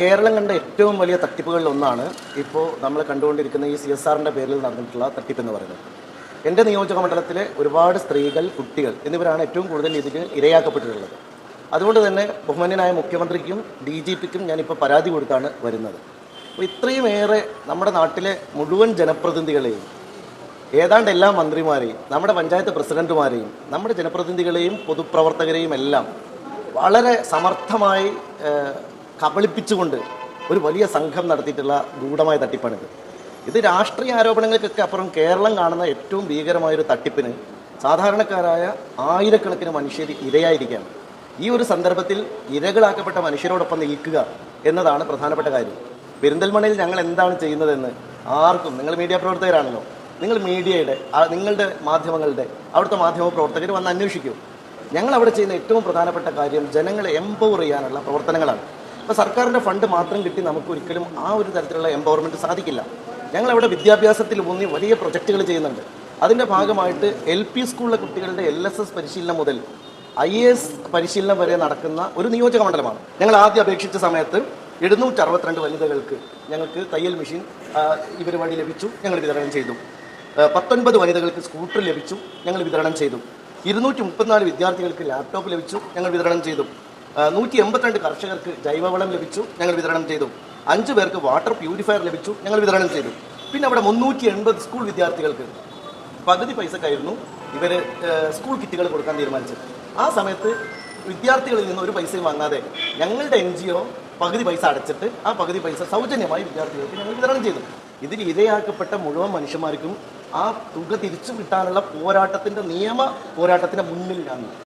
കേരളം കണ്ട ഏറ്റവും വലിയ തട്ടിപ്പുകളിൽ ഒന്നാണ് ഇപ്പോൾ നമ്മൾ കണ്ടുകൊണ്ടിരിക്കുന്ന ഈ സി എസ് ആറിന്റെ പേരിൽ നടന്നിട്ടുള്ള തട്ടിപ്പ് എന്ന് പറയുന്നത്. എന്റെ നിയോജക മണ്ഡലത്തിലെ ഒരുപാട് സ്ത്രീകൾ കുട്ടികൾ എന്നിവരാണ് ഏറ്റവും കൂടുതൽ ഇതിന് ഇരയാക്കപ്പെട്ടിട്ടുള്ളത്. അതുകൊണ്ട് തന്നെ ബഹുമാന്യനായ മുഖ്യമന്ത്രിക്കും ഡി ജി പിക്കും ഞാനിപ്പോൾ പരാതി കൊടുത്താണ് വരുന്നത്. അപ്പോൾ ഇത്രയും ഏറെ നമ്മുടെ നാട്ടിലെ മുഴുവൻ ജനപ്രതിനിധികളെയും ഏതാണ്ട് എല്ലാ മന്ത്രിമാരെയും നമ്മുടെ പഞ്ചായത്ത് പ്രസിഡന്റുമാരെയും നമ്മുടെ ജനപ്രതിനിധികളെയും പൊതുപ്രവർത്തകരെയും എല്ലാം വളരെ സമർത്ഥമായി കബളിപ്പിച്ചുകൊണ്ട് ഒരു വലിയ സംഘം നടത്തിയിട്ടുള്ള ഗൂഢമായ തട്ടിപ്പാണിത്. ഇത് രാഷ്ട്രീയ ആരോപണങ്ങൾക്കൊക്കെ അപ്പുറം കേരളം കാണുന്ന ഏറ്റവും ഭീകരമായൊരു തട്ടിപ്പിന് സാധാരണക്കാരായ ആയിരക്കണക്കിന് മനുഷ്യർ ഇരയായിരിക്കുകയാണ്. ഈ ഒരു സന്ദർഭത്തിൽ ഇരകളാക്കപ്പെട്ട മനുഷ്യരോടൊപ്പം നിൽക്കുക എന്നതാണ് പ്രധാനപ്പെട്ട കാര്യം. പെരിന്തൽമണയിൽ ഞങ്ങൾ എന്താണ് ചെയ്യുന്നതെന്ന് ആർക്കും നിങ്ങൾ മീഡിയ പ്രവർത്തകരാണല്ലോ നിങ്ങൾ മീഡിയയുടെ നിങ്ങളുടെ മാധ്യമങ്ങളുടെ അവിടുത്തെ മാധ്യമ പ്രവർത്തകർ വന്ന് അന്വേഷിക്കൂ. ഞങ്ങൾ അവിടെ ചെയ്യുന്ന ഏറ്റവും പ്രധാനപ്പെട്ട കാര്യം ജനങ്ങളെ എംപവർ ചെയ്യാനുള്ള പ്രവർത്തനങ്ങളാണ്. അപ്പോൾ സർക്കാരിന്റെ ഫണ്ട് മാത്രം കിട്ടി നമുക്ക് ഒരിക്കലും ആ ഒരു തരത്തിലുള്ള എംപവർമെന്റ് സാധിക്കില്ല. ഞങ്ങളവിടെ വിദ്യാഭ്യാസത്തിൽ ഊന്നി വലിയ പ്രൊജക്റ്റുകൾ ചെയ്യുന്നുണ്ട്. അതിന്റെ ഭാഗമായിട്ട് എൽ പി സ്കൂളിലെ കുട്ടികളുടെ എൽ എസ് എസ് പരിശീലനം മുതൽ ഐ എ എസ് പരിശീലനം വരെ നടക്കുന്ന ഒരു നിയോജക മണ്ഡലമാണ്. ഞങ്ങൾ ആദ്യം അപേക്ഷിച്ച സമയത്ത് എഴുന്നൂറ്റി അറുപത്തിരണ്ട് വനിതകൾക്ക് ഞങ്ങൾക്ക് തയ്യൽ മെഷീൻ ഇവർ വഴി ലഭിച്ചു. ഞങ്ങൾ വിതരണം ചെയ്തു. പത്തൊൻപത് വനിതകൾക്ക് സ്കൂട്ടർ ലഭിച്ചു. ഞങ്ങൾ വിതരണം ചെയ്തു. ഇരുന്നൂറ്റി മുപ്പത്തിനാല് വിദ്യാർത്ഥികൾക്ക് ലാപ്ടോപ്പ് ലഭിച്ചു. ഞങ്ങൾ വിതരണം ചെയ്തു. നൂറ്റി എൺപത്തിരണ്ട് കർഷകർക്ക് ജൈവവളം ലഭിച്ചു ഞങ്ങൾ വിതരണം ചെയ്തു. അഞ്ച് പേർക്ക് വാട്ടർ പ്യൂരിഫയർ ലഭിച്ചു ഞങ്ങൾ വിതരണം ചെയ്തു. പിന്നെ അവിടെ മുന്നൂറ്റി എൺപത് സ്കൂൾ വിദ്യാർത്ഥികൾക്ക് പകുതി പൈസക്കായിരുന്നു ഇവർ സ്കൂൾ കിറ്റുകൾ കൊടുക്കാൻ തീരുമാനിച്ചത്. ആ സമയത്ത് വിദ്യാർത്ഥികളിൽ നിന്ന് ഒരു പൈസയും വാങ്ങാതെ ഞങ്ങളുടെ എൻ ജി ഒ പകുതി പൈസ അടച്ചിട്ട് ആ പകുതി പൈസ സൗജന്യമായി വിദ്യാർത്ഥികൾക്ക് ഞങ്ങൾ വിതരണം ചെയ്തു. ഇതിൽ ഇരയാക്കപ്പെട്ട മുഴുവൻ മനുഷ്യന്മാർക്കും ആ തുക തിരിച്ചു കിട്ടാനുള്ള പോരാട്ടത്തിന്റെ നിയമ പോരാട്ടത്തിന്റെ മുന്നിൽ ഞാൻ